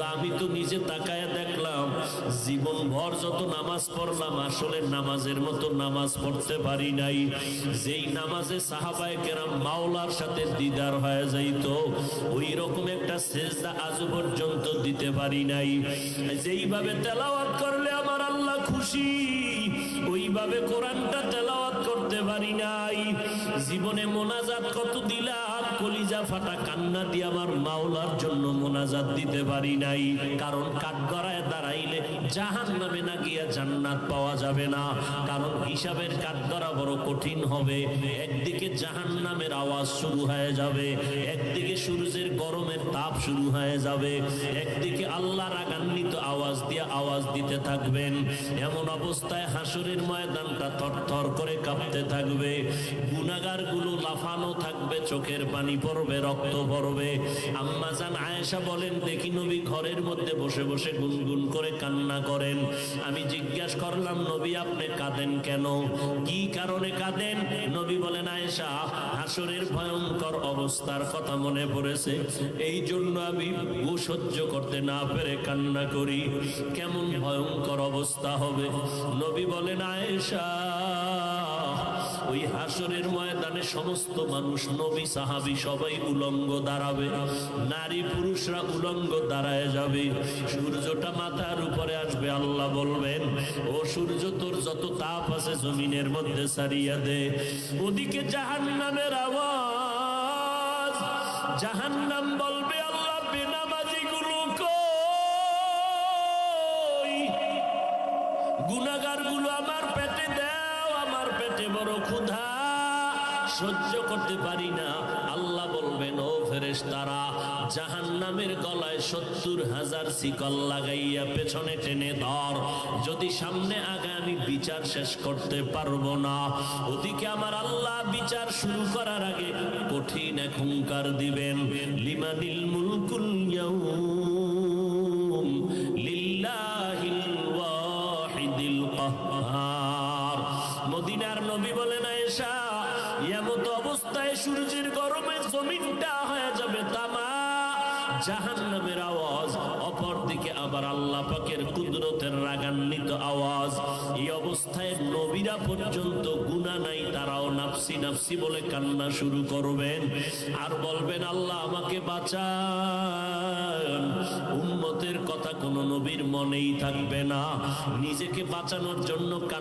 কিন্তু আমি তো নিজে তাকায় দেখলাম জীবন ভর যত নামাজ পড়লাম, আসলে নামাজের মতো নামাজ পড়তে পারি নাই। যেই নামাজে সাহাবায় কেরাম মাওলার সাথে দিদার হয়ে যাইত ওই রকম একটা সেজদা আজ পর্যন্ত দিতে পারি নাই। যেইভাবে তেলাওয়াত করলে আমার আল্লাহ খুশি, ওইভাবে কোরআনটা তেলাওয়াত করতে পারি নাই। জীবনে মোনাজাত কত দিলাম কলিজা ফাটা কান্না দিয়ে আমার মাওলার জন্য মোনাজাত দিতে পারি নাই। কারণ কাঠগড়ায় দাঁড়াইলে জাহান নামে না গিয়া জান্নাত পাওয়া যাবে না। কারণ হিসাবের কাঠগড়া বড় কঠিন হবে। একদিকে জাহান নামের আওয়াজ শুরু হয়ে যাবে। একদিকে সূর্যের গরমের তাপ শুরু হয়ে যাবে। একদিকে আল্লাহ রাগান্বিত আওয়াজ দিয়ে আওয়াজ দিতে থাকবেন। এমন অবস্থায় হাসুরের ময়দানটা থরথর করে কাঁপতে থাকবে। গুনাগারগুলো লাফানো থাকবে, চোখের পানি পড়বে, রক্ত পড়বে। আম্মা জান আয়েশা বলেন, দেখি নবী ঘরের মধ্যে বসে বসে গুনগুন করে কান্না করেন। আমি জিজ্ঞাসা করলাম, নবী, আপনি কাঁদেন কেন? কি কারণে কাঁদেন? নবী বলেন, আয়েশা, হাসরের ভয়ঙ্কর অবস্থার কথা মনে পড়েছে। এই জন্য আমি সহ্য করতে না পেরে কান্না করি। কেমন ভয়ঙ্কর অবস্থা হবে? নবী বলেন, আয়েশা ওই হাসরের ময়দানে সমস্ত মানুষ, নবী, সাহাবি সবাই উলঙ্গ দাঁড়াবে। নারী, পুরুষরা উলঙ্গ দাঁড়ায় যাবে। সূর্যটা মাথার উপরে আসবে, আল্লাহ বলবেন, ও সূর্য, তোর যত তাপ আছে জমিনের মধ্যে সারিয়া দে। ওদিকে জাহান্নামের আওয়াজ, জাহান্নাম বলবে, আল্লাহ বেনামাজি গুলো গুনাগারগুলো আমার পেটে দাও আমার পেটে বড় ক্ষুধা, সহ্য করতে পারি না। আল্লাহ বলবেন, ও ফেরেশ তারা জাহান নামের গলায় সত্তর হাজার শিকল লাগাইয়া পেছনে টেনে ধর। যদি সামনে আগে আমি বিচার শেষ করতে পারব না, ওদিকে আমার আল্লাহ বিচার শুরু করার আগে কঠিন এক হুঙ্কার দিবেন। লিমানিল মুলকুল লিল্লাহিল ওয়াহিদিল কাহ্হার মদিনার নবী বলেন আয়েশা এমত অবস্থায় সূর্যের গরমে জমিনটা হয়ে যাবে তামা। জাহান্নামের তারাও নাফসি নাফসি বলে কান্না শুরু করবেন। আর বলবেন, আল্লাহ আমাকে বাঁচান। উম্মতের কথা কোনো নবীর মনেই থাকবে না। নিজেকে বাঁচানোর জন্য কান্না